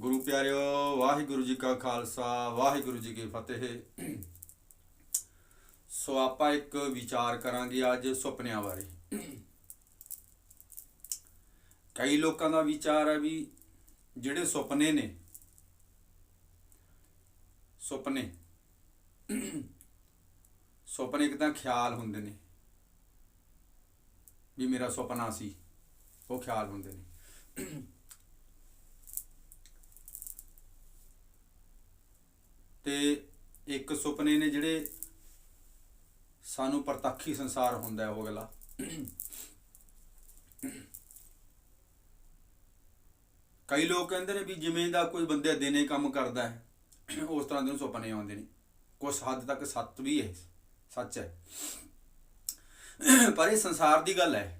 ਗੁਰੂ ਪਿਆਰਿਓ, ਵਾਹਿਗੁਰੂ ਜੀ ਕਾ ਖਾਲਸਾ, ਵਾਹਿਗੁਰੂ ਜੀ ਕੀ ਫਤਿਹ। ਸੋ ਆਪਾਂ ਇੱਕ ਵਿਚਾਰ ਕਰਾਂਗੇ ਅੱਜ ਸੁਪਨਿਆਂ ਬਾਰੇ। ਕਈ ਲੋਕਾਂ ਦਾ ਵਿਚਾਰ ਹੈ ਵੀ ਜਿਹੜੇ ਸੁਪਨੇ ਨੇ, ਸੁਪਨੇ ਸੁਪਨੇ ਇੱਕ ਤਾਂ ਖਿਆਲ ਹੁੰਦੇ ਨੇ, ਵੀ ਮੇਰਾ ਸੁਪਨਾ ਸੀ, ਉਹ ਖਿਆਲ ਹੁੰਦੇ ਨੇ। ਤੇ ਇੱਕ ਸੁਪਨੇ ਨੇ ਜਿਹੜੇ ਸਾਨੂੰ ਪ੍ਰਤੱਖੀ ਸੰਸਾਰ ਹੁੰਦਾ ਹੈ ਉਹ ਅਗਲਾ। ਕਈ ਲੋਕ ਕਹਿੰਦੇ ਨੇ ਵੀ ਜਿਵੇਂ ਦਾ ਕੋਈ ਬੰਦੇ ਦਿਨੇ ਕੰਮ ਕਰਦਾ ਹੈ, ਉਸ ਤਰ੍ਹਾਂ ਦੇ ਨੂੰ ਸੁਪਨੇ ਆਉਂਦੇ ਨੇ। ਕੁਝ ਹੱਦ ਤੱਕ ਸੱਤ ਵੀ ਹੈ, ਸੱਚ ਹੈ। ਪਰ ਇਹ ਸੰਸਾਰ ਦੀ ਗੱਲ ਹੈ।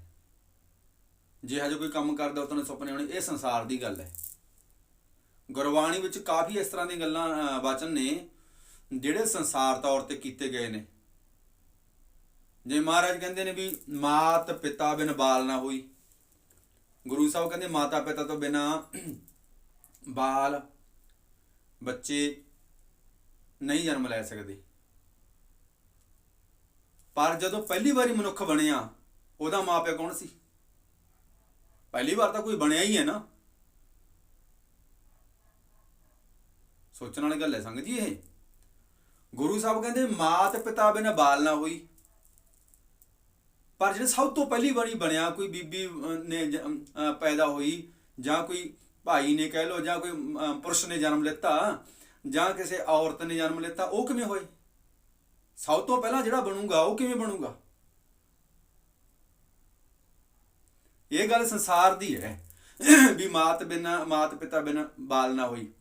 ਜੇ ਹਜੇ ਕੋਈ ਕੰਮ ਕਰਦਾ, ਉਸ ਉਤਨੇ ਸੁਪਨੇ ਆਉਣੇ, ਇਹ ਸੰਸਾਰ ਦੀ ਗੱਲ ਹੈ। ਗੁਰਬਾਣੀ ਵਿੱਚ ਕਾਫੀ ਇਸ ਤਰ੍ਹਾਂ ਦੀਆਂ ਗੱਲਾਂ ਵਚਨ ਨੇ, ਜਿਹੜੇ ਸੰਸਾਰ ਤੌਰ ਤੇ ਕੀਤੇ ਗਏ ਨੇ। ਜੇ ਮਹਾਰਾਜ ਕਹਿੰਦੇ ਨੇ ਵੀ ਮਾਤ ਪਿਤਾ ਬਿਨ ਬਾਲ ਨਾ ਹੋਈ। ਗੁਰੂ ਸਾਹਿਬ ਕਹਿੰਦੇ ਮਾਤਾ ਪਿਤਾ ਤੋਂ ਬਿਨਾ ਬਾਲ ਬੱਚੇ ਨਹੀਂ ਜਨਮ ਲੈ ਸਕਦੇ। ਪਰ ਜਦੋਂ ਪਹਿਲੀ ਵਾਰੀ ਮਨੁੱਖ ਬਣਿਆ, ਉਹਦਾ ਮਾਪਿਆ ਕੌਣ ਸੀ? ਪਹਿਲੀ ਵਾਰ ਤਾਂ ਕੋਈ ਬਣਿਆ ਹੀ ਹੈ ਨਾ। ਸੋਚਣ ਵਾਲੀ ਗੱਲ ਹੈ ਸੰਗਤ ਜੀ ਇਹ। ਗੁਰੂ ਸਾਹਿਬ ਕਹਿੰਦੇ, ਮਾਤ ਪਿਤਾ ਬਿਨ ਬਾਲ ਨਾ ਹੋਈ। ਪਰ ਜਿਹੜੇ ਸਭ ਤੋਂ ਪਹਿਲੀ ਵਾਰੀ ਬਣਿਆ ਕੋਈ ਬੀਬੀ ਨੇ ਪੈਦਾ ਹੋਈ, ਜਾਂ ਕੋਈ ਭਾਈ ਨੇ ਕਹਿ ਲੋ ਜਾਂ ਕੋਈ ਪੁਰਸ਼ ਨੇ ਜਨਮ ਲਿੱਤਾ, ਜਾਂ ਕਿਸੇ ਔਰਤ ਨੇ ਜਨਮ ਲਿੱਤਾ, ਉਹ ਕਿਵੇਂ ਹੋਏ ਸਭ ਤੋਂ ਪਹਿਲਾਂ ਜਿਹੜਾ ਬਣੂਗਾ, ਉਹ ਕਿਵੇਂ ਬਣੂਗਾ? ਇਹ ਗੱਲ ਸੰਸਾਰ ਦੀ ਹੈ ਵੀ ਮਾਤ ਬਿਨਾ, ਮਾਤ ਪਿਤਾ ਬਿਨਾ ਬਾਲ ਨਾ ਹੋਈ।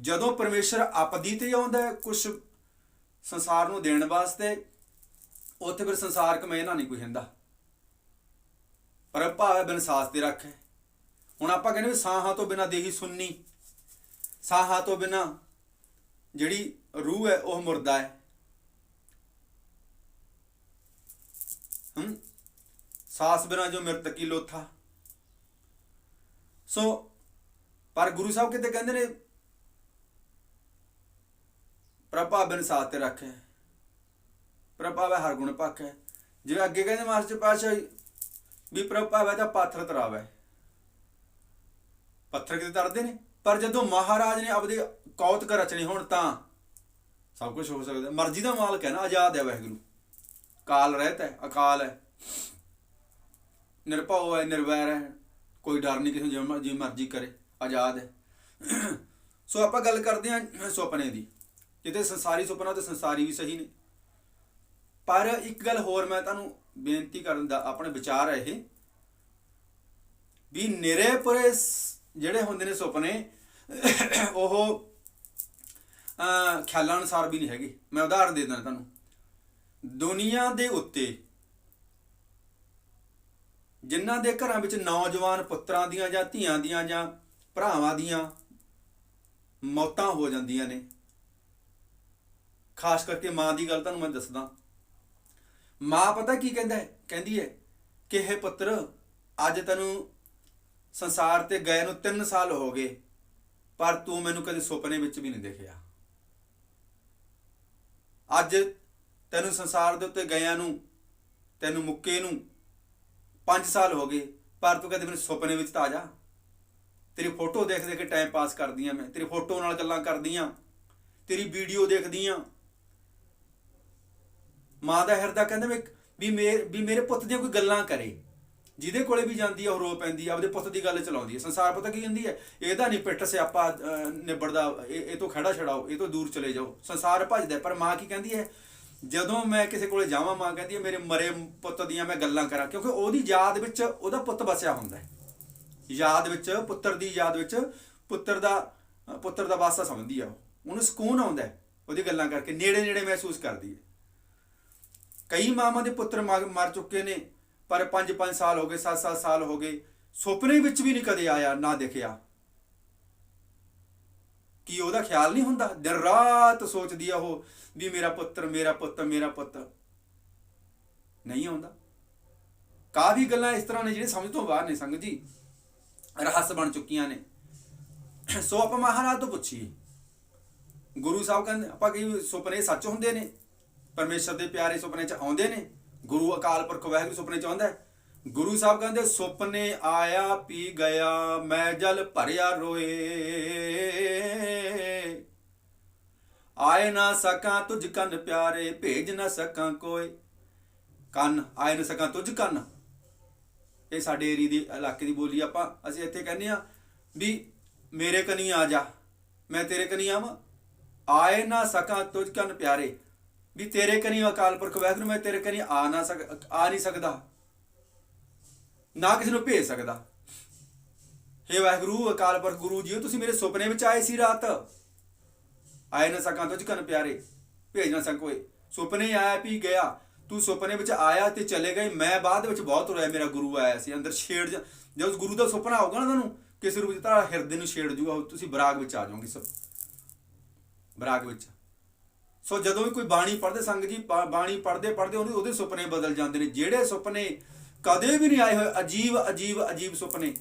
ਜਦੋਂ ਪਰਮੇਸ਼ਰ ਆਪਦੀ ਤੇ ਆਉਂਦਾ ਹੈ ਕੁਝ ਸੰਸਾਰ ਨੂੰ ਦੇਣ ਵਾਸਤੇ, ਉੱਥੇ ਫਿਰ ਸੰਸਾਰ ਕਮੇ ਨਾ ਨਹੀਂ ਕੋਈ ਹੁੰਦਾ। ਪਰ ਭਾਵੇਂ ਬਿਨ ਸਾਸ ਤੇ ਰੱਖੇ। ਹੁਣ ਆਪਾਂ ਕਹਿੰਦੇ ਵੀ ਸਾਹਾਂ ਤੋਂ ਬਿਨਾ ਦੇਹੀ ਸੁੰਨੀ, ਸਾਹਾਂ ਤੋਂ ਬਿਨਾ ਜਿਹੜੀ ਰੂਹ ਹੈ ਉਹ ਮੁਰਦਾ ਹੈ। ਹਮ ਸਾਸ ਬਿਨਾ ਜੋ ਮ੍ਰਿਤਕੀ ਲੋਥਾ। ਸੋ ਪਰ ਗੁਰੂ ਸਾਹਿਬ ਕਿਤੇ ਕਹਿੰਦੇ ਨੇ ਪ੍ਰਭਾ ਸਾਥ ਤੇ ਰੱਖੇ। ਪ੍ਰਭਾਵੈ ਹਰ ਗੁਣ ਪਾਖੈ ਜਿਵੇਂ ਅੱਗੇ ਕਹਿੰਦੇ ਮਾਸਟਰ ਪਾਸ਼ਾਹੀ ਵੀ ਪ੍ਰਭਾਵੈ ਤਾਂ ਪਾਥਰ ਤਰਾਵੈ। ਪੱਥਰ ਕਿਤੇ ਤਰਦੇ ਨੇ? ਪਰ ਜਦੋਂ ਮਹਾਰਾਜ ਨੇ ਆਪਦੇ ਕੌਤਕ ਰਚਣੇ ਹੋਣ ਤਾਂ ਸਭ ਕੁਝ ਹੋ ਸਕਦਾ। ਮਰਜ਼ੀ ਦਾ ਮਾਲਕ ਹੈ ਨਾ, ਆਜ਼ਾਦ ਹੈ ਵਾਹਿਗੁਰੂ। ਕਾਲ ਰਹਿਤ ਹੈ, ਅਕਾਲ ਹੈ। ਨਿਰਭਉ ਹੈ, ਨਿਰਵੈਰ ਹੈ। ਕੋਈ ਡਰ ਨਹੀਂ ਕਿਸੇ ਨੂੰ ਜਿਵੇਂ ਜਿਵੇਂ ਮਰਜ਼ੀ ਕਰੇ, ਆਜ਼ਾਦ ਹੈ। ਸੋ ਆਪਾਂ ਗੱਲ ਕਰਦੇ ਹਾਂ ਸੁਪਨੇ ਦੀ। ਜਿੱਥੇ ਸੰਸਾਰੀ ਸੁਪਨਾ ਤੇ ਸੰਸਾਰੀ ਵੀ ਸਹੀ ਨੇ। ਪਰ ਇੱਕ ਗੱਲ ਹੋਰ ਮੈਂ ਤੁਹਾਨੂੰ ਬੇਨਤੀ ਕਰਨ ਦਾ ਆਪਣੇ ਵਿਚਾਰ ਹੈ ਇਹ, ਵੀ ਨਿਰੇ ਪੁਰੇ ਜਿਹੜੇ ਹੁੰਦੇ ਨੇ ਸੁਪਨੇ, ਉਹ ਖਿਆਲਾਂ ਅਨੁਸਾਰ ਵੀ ਨਹੀਂ ਹੈਗੇ। ਮੈਂ ਉਦਾਹਰਨ ਦੇ ਦਿੰਦਾ ਤੁਹਾਨੂੰ। ਦੁਨੀਆ ਦੇ ਉੱਤੇ ਜਿਨ੍ਹਾਂ ਦੇ ਘਰਾਂ ਵਿੱਚ ਨੌਜਵਾਨ ਪੁੱਤਰਾਂ ਦੀਆਂ ਜਾਂ ਧੀਆਂ ਦੀਆਂ ਜਾਂ ਭਰਾਵਾਂ ਦੀਆਂ ਮੌਤਾਂ ਹੋ ਜਾਂਦੀਆਂ ਨੇ ਖਾਸ ਕਰਕੇ ਮਾਂ ਦੀ ਗੱਲ ਤੁਹਾਨੂੰ ਮੈਂ ਦੱਸਦਾ। ਮਾਂ ਪਤਾ ਕੀ ਕਹਿੰਦਾ ਹੈ? ਕਹਿੰਦੀ ਹੈ ਕਿ ਇਹ ਪੁੱਤਰ, ਅੱਜ ਤੈਨੂੰ ਸੰਸਾਰ ਤੇ ਗਏ ਨੂੰ 3 ਸਾਲ ਹੋ ਗਏ, ਪਰ ਤੂੰ ਮੈਨੂੰ ਕਦੇ ਸੁਪਨੇ ਵਿੱਚ ਵੀ ਨਹੀਂ ਦੇਖਿਆ। ਅੱਜ ਤੈਨੂੰ ਸੰਸਾਰ ਦੇ ਉੱਤੇ ਗਿਆਂ ਨੂੰ, ਤੈਨੂੰ ਮੁੱਕੇ ਨੂੰ 5 ਸਾਲ ਹੋ ਗਏ, ਪਰ ਤੂੰ ਕਦੇ ਮੈਨੂੰ ਸੁਪਨੇ ਵਿੱਚ ਤਾਂ ਆ ਜਾ। ਤੇਰੀ ਫੋਟੋ ਦੇਖ ਦੇਖ ਕੇ ਟਾਈਮ ਪਾਸ ਕਰਦੀਆਂ ਮੈਂ, ਤੇਰੀ ਫੋਟੋ ਨਾਲ ਗੱਲਾਂ ਕਰਦੀਆਂ ਤੇਰੀ ਵੀਡੀਓ ਦੇਖਦੀਆਂ ਮਾਂ ਦਾ ਹਿਰਦਾ ਕਹਿੰਦਾ ਵੀ ਵੀ ਮੇਰੇ ਵੀ ਮੇਰੇ ਪੁੱਤ ਦੀਆਂ ਕੋਈ ਗੱਲਾਂ ਕਰੇ। ਜਿਹਦੇ ਕੋਲੇ ਵੀ ਜਾਂਦੀ ਆ, ਉਹ ਰੋ ਪੈਂਦੀ ਆ, ਆਪਦੇ ਪੁੱਤ ਦੀ ਗੱਲ ਚਲਾਉਂਦੀ ਹੈ ਸੰਸਾਰ ਪਤਾ ਕੀ ਕਹਿੰਦੀ ਹੈ ਇਹਦਾ ਨਹੀਂ ਪਿੱਟ ਸਿਆਪਾ ਨਿਬੜਦਾ, ਇਹ ਇਹ ਤੋਂ ਖੜਾ ਛਡਾਓ ਇਹ ਤੋਂ ਦੂਰ ਚਲੇ ਜਾਓ। ਸੰਸਾਰ ਭੱਜਦਾ ਪਰ ਮਾਂ ਕੀ ਕਹਿੰਦੀ ਹੈ? ਜਦੋਂ ਮੈਂ ਕਿਸੇ ਕੋਲੇ ਜਾਵਾਂ, ਮਾਂ ਕਹਿੰਦੀ ਹੈ, ਮੇਰੇ ਮਰੇ ਪੁੱਤ ਦੀਆਂ ਮੈਂ ਗੱਲਾਂ ਕਰਾਂ। ਕਿਉਂਕਿ ਉਹਦੀ ਯਾਦ ਵਿੱਚ ਉਹਦਾ ਪੁੱਤ ਵਸਿਆ ਹੁੰਦਾ ਹੈ। ਯਾਦ ਵਿੱਚ, ਪੁੱਤਰ ਦੀ ਯਾਦ ਵਿੱਚ, ਪੁੱਤਰ ਦਾ ਪੁੱਤਰ ਦਾ ਵਾਸਾ ਸਮਝਦੀ ਆ ਉਹ। ਉਹਨੂੰ ਸਕੂਨ ਆਉਂਦਾ ਹੈ ਉਹਦੀ ਗੱਲਾਂ ਕਰਕੇ। ਨੇੜੇ ਨੇੜੇ ਮਹਿਸੂਸ ਕਰਦੀ ਹੈ। ਕਈ ਮਾਵਾਂ ਦੇ ਪੁੱਤਰ ਮਰ ਮਰ ਚੁੱਕੇ ਨੇ, ਪਰ 5-5 ਸਾਲ ਹੋ ਗਏ 7-7 ਸਾਲ ਹੋ ਗਏ, ਸੁਪਨੇ ਵਿੱਚ ਵੀ ਨਹੀਂ ਕਦੇ ਆਇਆ, ਨਾ ਦਿਖਿਆ। ਕੀ ਉਹਦਾ ਖਿਆਲ ਨਹੀਂ ਹੁੰਦਾ? ਦਿਨ ਰਾਤ ਸੋਚਦੀ ਆ ਉਹ ਵੀ ਮੇਰਾ ਪੁੱਤਰ, ਮੇਰਾ ਪੁੱਤ ਮੇਰਾ ਪੁੱਤ। ਨਹੀਂ ਆਉਂਦਾ। ਕਾਫੀ ਗੱਲਾਂ ਇਸ ਤਰ੍ਹਾਂ ਨੇ ਜਿਹੜੇ ਸਮਝ ਤੋਂ ਬਾਹਰ ਨੇ, ਸੰਗਤ ਜੀ। ਰਹੱਸ ਬਣ ਚੁੱਕੀਆਂ ਨੇ। ਸੋ ਆਪਾਂ ਮਹਾਰਾਜ ਤੋਂ ਪੁੱਛੀਏ। ਗੁਰੂ ਸਾਹਿਬ ਕਹਿੰਦੇ, ਆਪਾਂ ਕੀ ਸੁਪਨੇ ਸੱਚ ਹੁੰਦੇ ਨੇ। ਪਰਮੇਸ਼ਰ ਦੇ ਪਿਆਰੇ ਸੁਪਨੇ ਚ ਆਉਂਦੇ ਨੇ, ਗੁਰੂ ਅਕਾਲ ਪੁਰਖ ਵਾਹਿਗੁਰੂ ਸੁਪਨੇ ਚ ਆਉਂਦਾ ਗੁਰੂ ਸਾਹਿਬ ਕਹਿੰਦੇ, ਸੁਪਨੇ ਆਇਆ ਪੀ ਗਿਆ, ਮੈਂ ਜਲ ਭਰਿਆ ਰੋਏ। ਆਏ ਨਾ ਸਕਾਂ ਤੁਝ ਕੰਨ ਪਿਆਰੇ, ਭੇਜ ਨਾ ਸਕਾਂ ਕੋਈ ਕੰਨ, ਆਏ ਨਾ ਸਕਾਂ ਤੁਝ ਕੰਨ। ਇਹ ਸਾਡੇ ਏਰੀ ਦੀ, ਇਲਾਕੇ ਦੀ ਬੋਲੀ ਆਪਾਂ, ਅਸੀਂ ਇੱਥੇ ਕਹਿੰਦੇ ਆ ਵੀ ਮੇਰੇ ਕਨੀ ਆ ਜਾ, ਮੈਂ ਤੇਰੇ ਕਨੀ ਆਵਾਂ। ਆਏ ਨਾ ਸਕਾਂ ਤੁਝ ਕੰਨ ਪਿਆਰੇ। ਵੀ ਤੇਰੇ ਕਨੀ ਅਕਾਲ ਪੁਰਖ ਵਾਹਿਗੁਰੂ ਮੈਂ ਤੇਰੇ ਕਨੀ ਆ ਨਾ ਸਕ, ਆ ਨਹੀਂ ਸਕਦਾ। ਨਾ ਕਿਸੇ ਨੂੰ ਭੇਜ ਸਕਦਾ। ਹੇ ਵਾਹਿਗੁਰੂ ਅਕਾਲ ਪੁਰਖ ਗੁਰੂ ਜੀ ਤੁਸੀਂ ਮੇਰੇ ਸੁਪਨੇ ਵਿੱਚ ਆਏ ਸੀ ਰਾਤ। ਆਏ ਨਾ ਸਕਾਂ ਤੁਝ ਕੰਨ ਪਿਆਰੇ, ਭੇਜ ਨਾ ਸਕੋਏ। ਸੁਪਨੇ ਆਇਆ ਵੀ ਗਿਆ, ਤੂੰ ਸੁਪਨੇ ਵਿੱਚ ਆਇਆ ਤੇ ਚਲੇ ਗਏ। ਮੈਂ ਬਾਅਦ ਵਿੱਚ ਬਹੁਤ ਰੋਇਆ, ਮੇਰਾ ਗੁਰੂ ਆਇਆ ਸੀ। ਅੰਦਰ ਛੇੜ ਜਾ- ਉਸ ਗੁਰੂ ਦਾ ਸੁਪਨਾ ਆਊਗਾ ਨਾ ਤੁਹਾਨੂੰ, ਕਿਸੇ ਰੂਪ ਵਿੱਚ ਤਾਂ ਹਿਰਦੇ ਨੂੰ ਛੇੜ ਜੂਗਾ ਤੁਸੀਂ ਬਰਾਗ ਵਿੱਚ ਆ ਜਾਓਗੇ ਸਭ। ਬਰਾਗ ਵਿੱਚ। ਸੋ ਜਦੋਂ ਵੀ ਕੋਈ ਬਾਣੀ ਪੜ੍ਹਦੇ, ਸੰਗ ਜੀ ਬਾਣੀ ਪੜ੍ਹਦੇ ਪੜ੍ਹਦੇ, ਉਹਦੇ ਉਹਦੇ ਸੁਪਨੇ ਬਦਲ ਜਾਂਦੇ ਨੇ। ਜਿਹੜੇ ਸੁਪਨੇ ਕਦੇ ਵੀ ਨਹੀਂ ਆਏ ਹੋਏ, ਅਜੀਬ ਅਜੀਬ ਅਜੀਬ ਸੁਪਨੇ।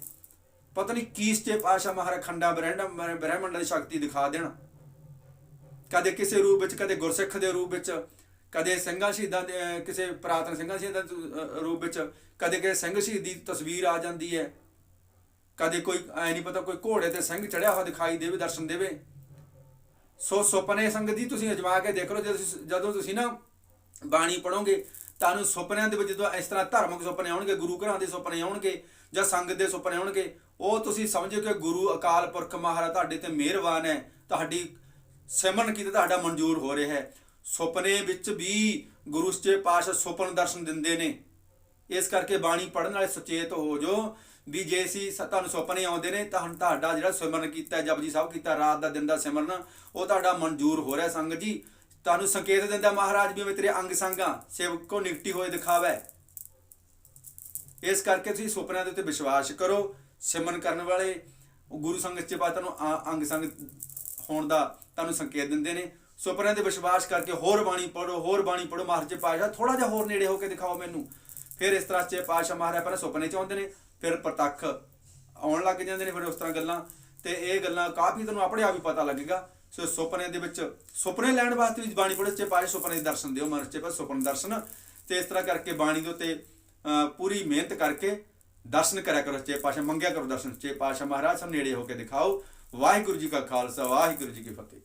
ਪਤਾ ਨਹੀਂ ਕੀ ਸਟੇ ਪਾਸ਼ਾ ਮਹਾਰਾ ਖੰਡਾ ਬ੍ਰਹਮੰਡ ਬ੍ਰਹਮੰਡ ਦੀ ਸ਼ਕਤੀ ਦਿਖਾ ਦੇਣ। ਕਦੇ ਕਿਸੇ ਰੂਪ ਵਿੱਚ, ਕਦੇ ਗੁਰਸਿੱਖ ਦੇ ਰੂਪ ਵਿੱਚ, ਕਦੇ ਸਿੰਘਾਂ ਸ਼ਹੀਦਾਂ ਦੇ ਕਿਸੇ ਪ੍ਰਾਤਨ ਸਿੰਘਾਂ ਸ਼ਹੀਦਾਂ ਦੇ ਰੂਪ ਵਿੱਚ, ਕਦੇ ਕਿਸੇ ਸਿੰਘ ਸ਼ਹੀਦ ਦੀ ਤਸਵੀਰ ਆ ਜਾਂਦੀ ਹੈ। ਕਦੇ ਕੋਈ, ਐ ਨਹੀਂ ਪਤਾ, ਕੋਈ ਘੋੜੇ ਤੇ ਸਿੰਘ ਚੜਿਆ ਹੋਇਆ ਦਿਖਾਈ ਦੇਵੇ, ਦਰਸ਼ਨ ਦੇਵੇ। ਸੋ ਸੁਪਨੇ ਸੰਗਤ ਜੀ ਤੁਸੀਂ ਅਜਮਾ ਕੇ ਦੇਖ ਲਓ, ਜਦੋਂ ਤੁਸੀਂ- ਜਦੋਂ ਤੁਸੀਂ ਨਾ ਬਾਣੀ ਪੜੋਗੇ ਤੁਹਾਨੂੰ ਸੁਪਨਿਆਂ ਦੇ ਵਿੱਚ ਜਦੋਂ ਇਸ ਤਰ੍ਹਾਂ ਧਾਰਮਿਕ ਸੁਪਨੇ ਆਉਣਗੇ, ਗੁਰੂ ਘਰਾਂ ਦੇ ਸੁਪਨੇ ਆਉਣਗੇ ਜਾਂ ਸੰਗਤ ਦੇ ਸੁਪਨੇ ਆਉਣਗੇ, ਉਹ ਤੁਸੀਂ ਸਮਝੋ ਕਿ ਗੁਰੂ ਅਕਾਲ ਪੁਰਖ ਮਹਾਰਾਜ ਤੁਹਾਡੇ ਤੇ ਮਿਹਰਬਾਨ ਹੈ, ਤੁਹਾਡੀ ਸਿਮਰਨ ਕੀਤਾ ਤੁਹਾਡਾ ਮਨਜ਼ੂਰ ਹੋ ਰਿਹਾ ਹੈ। ਸੁਪਨੇ ਵਿੱਚ ਵੀ ਗੁਰੂ ਸੱਚੇ ਪਾਤਸ਼ਾਹ ਸੁਪਨ ਦਰਸ਼ਨ ਦਿੰਦੇ ਨੇ। ਇਸ ਕਰਕੇ ਬਾਣੀ ਪੜਨ ਵਾਲੇ ਸੁਚੇਤ ਹੋ ਜੋ ਵੀ ਜੇ ਅਸੀਂ ਤੁਹਾਨੂੰ ਸੁਪਨੇ ਆਉਂਦੇ ਨੇ, ਤਾਂ ਹੁਣ ਤੁਹਾਡਾ ਜਿਹੜਾ ਸਿਮਰਨ ਕੀਤਾ, ਜਪਜੀ ਸਾਹਿਬ ਕੀਤਾ, ਰਾਤ ਦਾ ਦਿਨ ਦਾ ਸਿਮਰਨ, ਉਹ ਤੁਹਾਡਾ ਮਨਜ਼ੂਰ ਹੋ ਰਿਹਾ ਸੰਗਤ ਜੀ। ਤੁਹਾਨੂੰ ਸੰਕੇਤ ਦਿੰਦਾ ਮਹਾਰਾਜ ਵੀ ਮੈਂ ਤੇਰੇ ਅੰਗ ਸੰਗਾਂ, ਸੇਵਕੋ ਨਿਕਟੀ ਹੋਏ ਦਿਖਾਵੇ। ਇਸ ਕਰਕੇ ਤੁਸੀਂ ਸੁਪਨਿਆਂ ਦੇ ਉੱਤੇ ਵਿਸ਼ਵਾਸ ਕਰੋ, ਸਿਮਰਨ ਕਰਨ ਵਾਲੇ, ਗੁਰੂ ਸੰਗਤ ਚ ਬਾਤ ਨੂੰ ਅੰਗ ਸੰਗ ਹੋਣ ਦਾ ਤੁਹਾਨੂੰ ਸੰਕੇਤ ਦਿੰਦੇ ਨੇ। ਸੁਪਨਿਆਂ ਤੇ ਵਿਸ਼ਵਾਸ ਕਰਕੇ ਹੋਰ ਬਾਣੀ ਪੜੋ ਹੋਰ ਬਾਣੀ ਪੜੋ ਮਹਾਰਾਜ ਚ ਪਾਸ਼ਾ ਥੋੜਾ ਜਿਹਾ ਹੋਰ ਨੇੜੇ ਹੋ ਕੇ ਦਿਖਾਓ ਮੈਨੂੰ। ਫਿਰ ਇਸ ਤਰ੍ਹਾਂ ਚ ਪਾਸ਼ਾ ਮਹਾਰਾਜ ਪਹਿਲਾਂ ਸੁਪਨੇ ਚ ਆਉਂਦੇ ਨੇ ਫਿਰ ਪ੍ਰਤੱਖ ਆਉਣ ਲੱਗ ਜਾਂਦੇ ਨੇ ਫਿਰ ਉਸ ਤਰ੍ਹਾਂ ਗੱਲਾਂ ਤੇ ਇਹ ਗੱਲਾਂ ਕਾਫੀ ਤੁਹਾਨੂੰ ਆਪਣੇ ਆਪ ਹੀ ਪਤਾ ਲੱਗੇਗਾ। ਸੋ ਸੁਪਨੇ ਦੇ ਵਿੱਚ ਸੁਪਨੇ ਲੈਣ ਵਾਸਤੇ ਵੀ ਬਾਣੀ ਪੜੋ ਚੇ ਪਾਸ਼ਾ ਸੁਪਨੇ ਦਰਸ਼ਨ ਦਿਓ ਮਨ ਚ ਪਾਸ਼ਾ ਸੁਪਨ ਦਰਸ਼ਨ। ਤੇ ਇਸ ਤਰ੍ਹਾਂ ਕਰਕੇ ਬਾਣੀ ਦੇ ਉੱਤੇ ਅਹ ਪੂਰੀ ਮਿਹਨਤ ਕਰਕੇ ਦਰਸ਼ਨ ਕਰਿਆ ਕਰੋ ਚੇ ਪਾਸ਼ਾ ਮੰਗਿਆ ਕਰੋ ਦਰਸ਼ਨ ਚੇ ਪਾਸ਼ਾ ਮਹਾਰਾਜ ਸਭ ਨੇੜੇ ਹੋ ਕੇ ਦਿਖਾਓ। ਵਾਹਿਗੁਰੂ ਜੀ ਕਾ ਖਾਲਸਾ, ਵਾਹਿਗੁਰੂ ਜੀ ਕੀ ਫਤਿਹ।